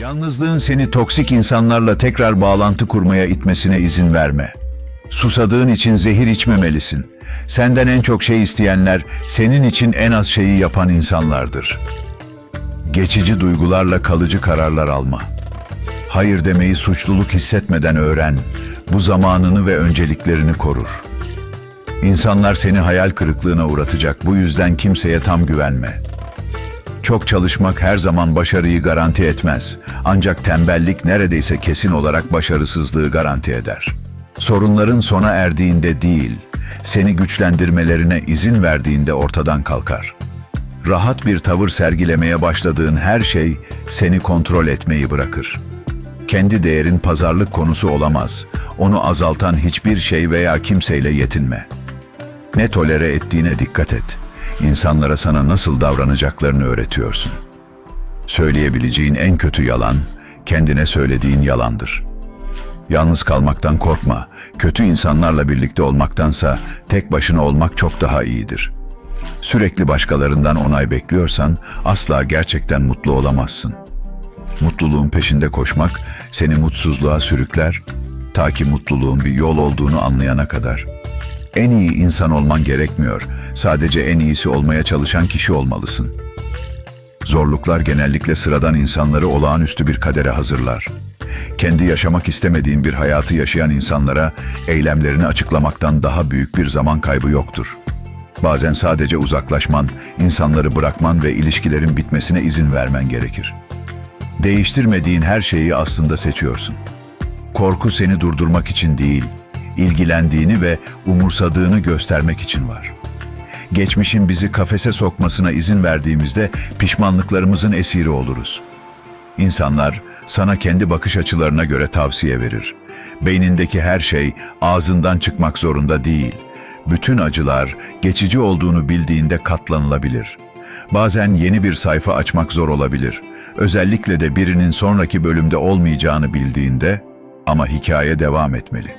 Yalnızlığın seni toksik insanlarla tekrar bağlantı kurmaya itmesine izin verme. Susadığın için zehir içmemelisin. Senden en çok şey isteyenler senin için en az şeyi yapan insanlardır. Geçici duygularla kalıcı kararlar alma. Hayır demeyi suçluluk hissetmeden öğren. Bu zamanını ve önceliklerini korur. İnsanlar seni hayal kırıklığına uğratacak. Bu yüzden kimseye tam güvenme. Çok çalışmak her zaman başarıyı garanti etmez. Ancak tembellik neredeyse kesin olarak başarısızlığı garanti eder. Sorunların sona erdiğinde değil, seni güçlendirmelerine izin verdiğinde ortadan kalkar. Rahat bir tavır sergilemeye başladığın her şey seni kontrol etmeyi bırakır. Kendi değerin pazarlık konusu olamaz. Onu azaltan hiçbir şey veya kimseyle yetinme. Ne tolere ettiğine dikkat et. İnsanlara sana nasıl davranacaklarını öğretiyorsun. Söyleyebileceğin en kötü yalan, kendine söylediğin yalandır. Yalnız kalmaktan korkma. Kötü insanlarla birlikte olmaktansa tek başına olmak çok daha iyidir. Sürekli başkalarından onay bekliyorsan asla gerçekten mutlu olamazsın. Mutluluğun peşinde koşmak seni mutsuzluğa sürükler, ta ki mutluluğun bir yol olduğunu anlayana kadar. En iyi insan olman gerekmiyor, sadece en iyisi olmaya çalışan kişi olmalısın. Zorluklar genellikle sıradan insanları olağanüstü bir kadere hazırlar. Kendi yaşamak istemediğin bir hayatı yaşayan insanlara eylemlerini açıklamaktan daha büyük bir zaman kaybı yoktur. Bazen sadece uzaklaşman, insanları bırakman ve ilişkilerin bitmesine izin vermen gerekir. Değiştirmediğin her şeyi aslında seçiyorsun. Korku seni durdurmak için değil, ilgilendiğini ve umursadığını göstermek için var. Geçmişin bizi kafese sokmasına izin verdiğimizde pişmanlıklarımızın esiri oluruz. İnsanlar sana kendi bakış açılarına göre tavsiye verir. Beynindeki her şey ağzından çıkmak zorunda değil. Bütün acılar geçici olduğunu bildiğinde katlanılabilir. Bazen yeni bir sayfa açmak zor olabilir. Özellikle de birinin sonraki bölümde olmayacağını bildiğinde ama hikaye devam etmeli.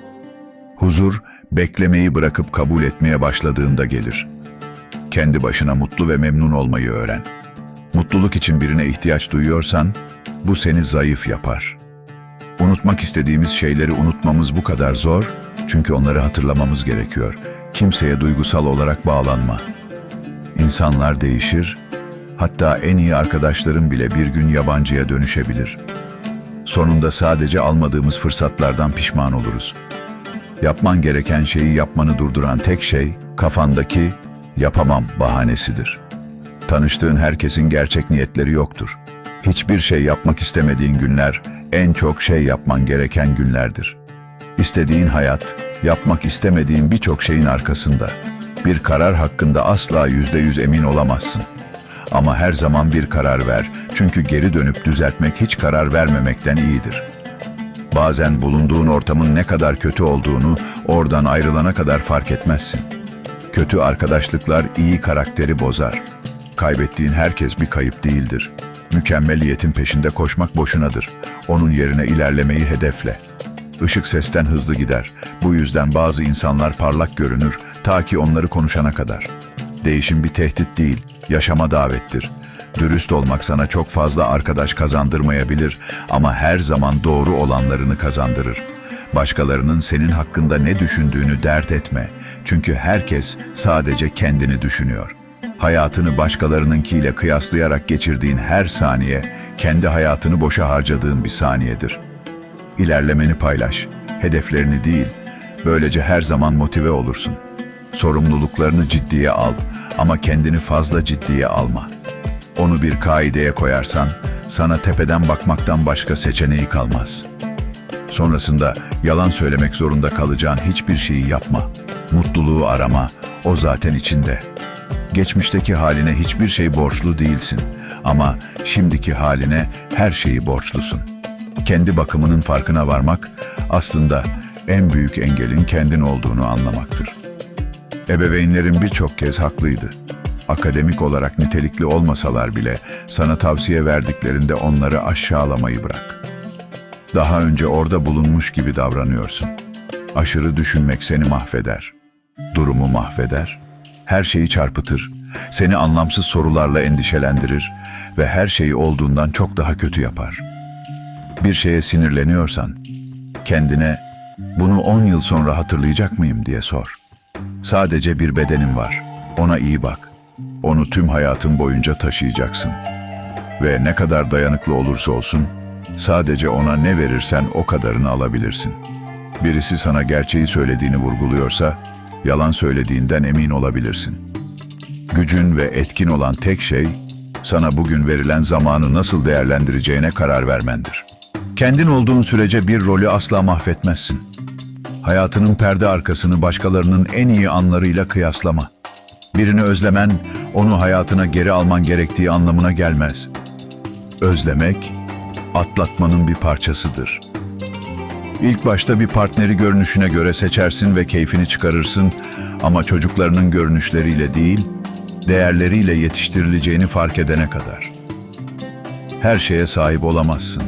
Huzur, beklemeyi bırakıp kabul etmeye başladığında gelir. Kendi başına mutlu ve memnun olmayı öğren. Mutluluk için birine ihtiyaç duyuyorsan, bu seni zayıf yapar. Unutmak istediğimiz şeyleri unutmamız bu kadar zor, çünkü onları hatırlamamız gerekiyor. Kimseye duygusal olarak bağlanma. İnsanlar değişir, hatta en iyi arkadaşların bile bir gün yabancıya dönüşebilir. Sonunda sadece almadığımız fırsatlardan pişman oluruz. Yapman gereken şeyi yapmanı durduran tek şey kafandaki yapamam bahanesidir. Tanıştığın herkesin gerçek niyetleri yoktur. Hiçbir şey yapmak istemediğin günler en çok şey yapman gereken günlerdir. İstediğin hayat, yapmak istemediğin birçok şeyin arkasında. Bir karar hakkında asla yüzde yüz emin olamazsın. Ama her zaman bir karar ver. Çünkü geri dönüp düzeltmek hiç karar vermemekten iyidir. Bazen bulunduğun ortamın ne kadar kötü olduğunu oradan ayrılana kadar fark etmezsin. Kötü arkadaşlıklar iyi karakteri bozar. Kaybettiğin herkes bir kayıp değildir. Mükemmeliyetin peşinde koşmak boşunadır. Onun yerine ilerlemeyi hedefle. Işık sesten hızlı gider. Bu yüzden bazı insanlar parlak görünür ta ki onları konuşana kadar. Değişim bir tehdit değil, yaşama davettir. Dürüst olmak sana çok fazla arkadaş kazandırmayabilir ama her zaman doğru olanlarını kazandırır. Başkalarının senin hakkında ne düşündüğünü dert etme. Çünkü herkes sadece kendini düşünüyor. Hayatını başkalarınınkiyle kıyaslayarak geçirdiğin her saniye, kendi hayatını boşa harcadığın bir saniyedir. İlerlemeni paylaş, hedeflerini değil. Böylece her zaman motive olursun. Sorumluluklarını ciddiye al ama kendini fazla ciddiye alma. Onu bir kaideye koyarsan sana tepeden bakmaktan başka seçeneği kalmaz. Sonrasında yalan söylemek zorunda kalacağın hiçbir şeyi yapma. Mutluluğu arama, o zaten içinde. Geçmişteki haline hiçbir şey borçlu değilsin ama şimdiki haline her şeyi borçlusun. Kendi bakımının farkına varmak aslında en büyük engelin kendin olduğunu anlamaktır. Ebeveynlerin birçok kez haklıydı. Akademik olarak nitelikli olmasalar bile sana tavsiye verdiklerinde onları aşağılamayı bırak. Daha önce orada bulunmuş gibi davranıyorsun. Aşırı düşünmek seni mahveder. Durumu mahveder. Her şeyi çarpıtır. Seni anlamsız sorularla endişelendirir ve her şeyi olduğundan çok daha kötü yapar. Bir şeye sinirleniyorsan kendine bunu 10 yıl sonra hatırlayacak mıyım diye sor. Sadece bir bedenin var. Ona iyi bak. Onu tüm hayatın boyunca taşıyacaksın. Ve ne kadar dayanıklı olursa olsun sadece ona ne verirsen o kadarını alabilirsin. Birisi sana gerçeği söylediğini vurguluyorsa yalan söylediğinden emin olabilirsin. Gücün ve etkin olan tek şey sana bugün verilen zamanı nasıl değerlendireceğine karar vermendir. Kendin olduğun sürece bir rolü asla mahvetmezsin. Hayatının perde arkasını başkalarının en iyi anlarıyla kıyaslama. Birini özlemen, onu hayatına geri alman gerektiği anlamına gelmez. Özlemek, atlatmanın bir parçasıdır. İlk başta bir partneri görünüşüne göre seçersin ve keyfini çıkarırsın ama çocuklarının görünüşleriyle değil, değerleriyle yetiştirileceğini fark edene kadar. Her şeye sahip olamazsın.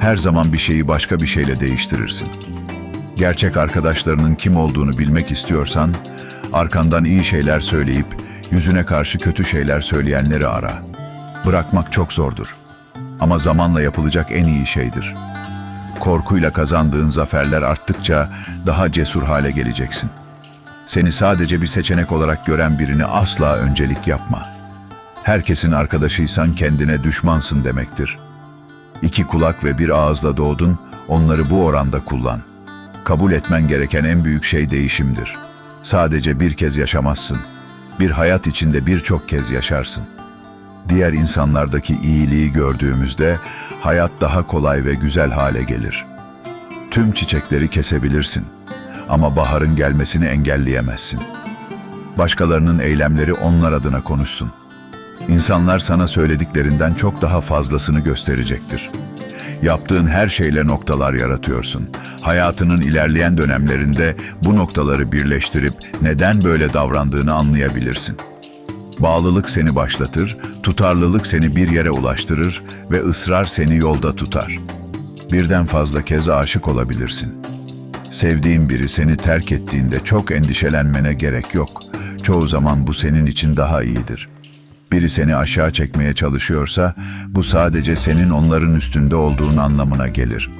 Her zaman bir şeyi başka bir şeyle değiştirirsin. Gerçek arkadaşlarının kim olduğunu bilmek istiyorsan, arkandan iyi şeyler söyleyip yüzüne karşı kötü şeyler söyleyenleri ara. Bırakmak çok zordur. Ama zamanla yapılacak en iyi şeydir. Korkuyla kazandığın zaferler arttıkça daha cesur hale geleceksin. Seni sadece bir seçenek olarak gören birini asla öncelik yapma. Herkesin arkadaşıysan kendine düşmansın demektir. İki kulak ve bir ağızla doğdun, onları bu oranda kullan. Kabul etmen gereken en büyük şey değişimdir. Sadece bir kez yaşamazsın. Bir hayat içinde birçok kez yaşarsın. Diğer insanlardaki iyiliği gördüğümüzde hayat daha kolay ve güzel hale gelir. Tüm çiçekleri kesebilirsin ama baharın gelmesini engelleyemezsin. Başkalarının eylemleri onlar adına konuşsun. İnsanlar sana söylediklerinden çok daha fazlasını gösterecektir. Yaptığın her şeyle noktalar yaratıyorsun. Hayatının ilerleyen dönemlerinde bu noktaları birleştirip neden böyle davrandığını anlayabilirsin. Bağlılık seni başlatır, tutarlılık seni bir yere ulaştırır ve ısrar seni yolda tutar. Birden fazla kez aşık olabilirsin. Sevdiğin biri seni terk ettiğinde çok endişelenmene gerek yok. Çoğu zaman bu senin için daha iyidir. Biri seni aşağı çekmeye çalışıyorsa bu sadece senin onların üstünde olduğun anlamına gelir.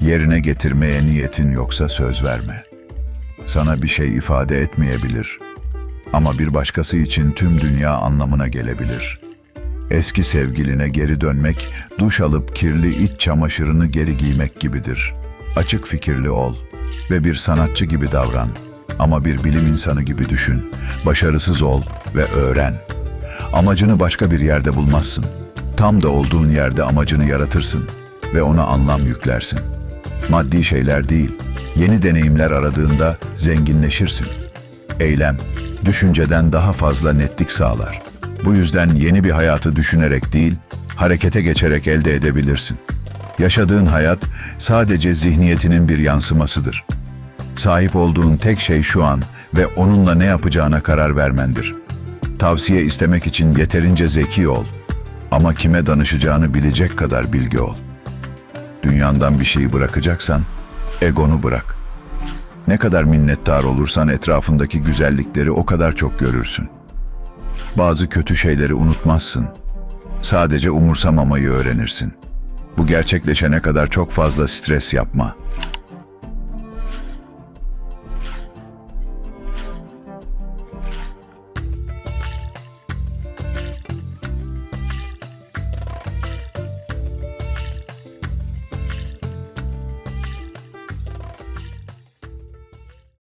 Yerine getirmeye niyetin yoksa söz verme. Sana bir şey ifade etmeyebilir. Ama bir başkası için tüm dünya anlamına gelebilir. Eski sevgiline geri dönmek, duş alıp kirli iç çamaşırını geri giymek gibidir. Açık fikirli ol ve bir sanatçı gibi davran. Ama bir bilim insanı gibi düşün. Başarısız ol ve öğren. Amacını başka bir yerde bulmazsın. Tam da olduğun yerde amacını yaratırsın ve ona anlam yüklersin. Maddi şeyler değil, yeni deneyimler aradığında zenginleşirsin. Eylem, düşünceden daha fazla netlik sağlar. Bu yüzden yeni bir hayatı düşünerek değil, harekete geçerek elde edebilirsin. Yaşadığın hayat sadece zihniyetinin bir yansımasıdır. Sahip olduğun tek şey şu an ve onunla ne yapacağına karar vermendir. Tavsiye istemek için yeterince zeki ol. Ama kime danışacağını bilecek kadar bilgi ol. Dünyandan bir şeyi bırakacaksan, egonu bırak. Ne kadar minnettar olursan etrafındaki güzellikleri o kadar çok görürsün. Bazı kötü şeyleri unutmazsın. Sadece umursamamayı öğrenirsin. Bu gerçekleşene kadar çok fazla stres yapma.